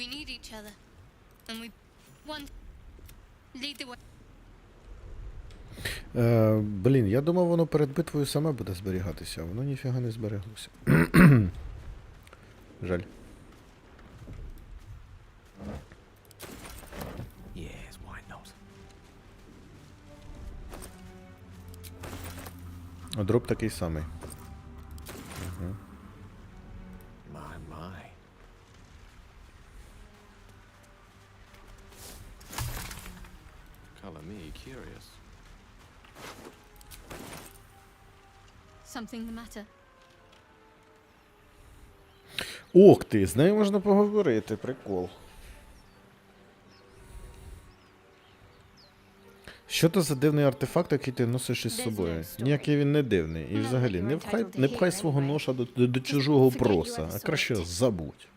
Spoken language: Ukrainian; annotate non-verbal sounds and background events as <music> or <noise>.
We need each other. And we want lead the way. Е, блін, я думав, воно перед битвою саме буде зберігатися, а воно ніфіга не збереглося. <clears throat> Жаль. Yes, why not? А дроп такий самий. My, my. Me curious. Something the matter? Ох ти, з нею можна поговорити, прикол. Що то за дивний артефакт, який ти носиш із собою? Ніякий він не дивний. І взагалі, не пхай, не пхай свого ноша до, до, до чужого проса, а краще забудь.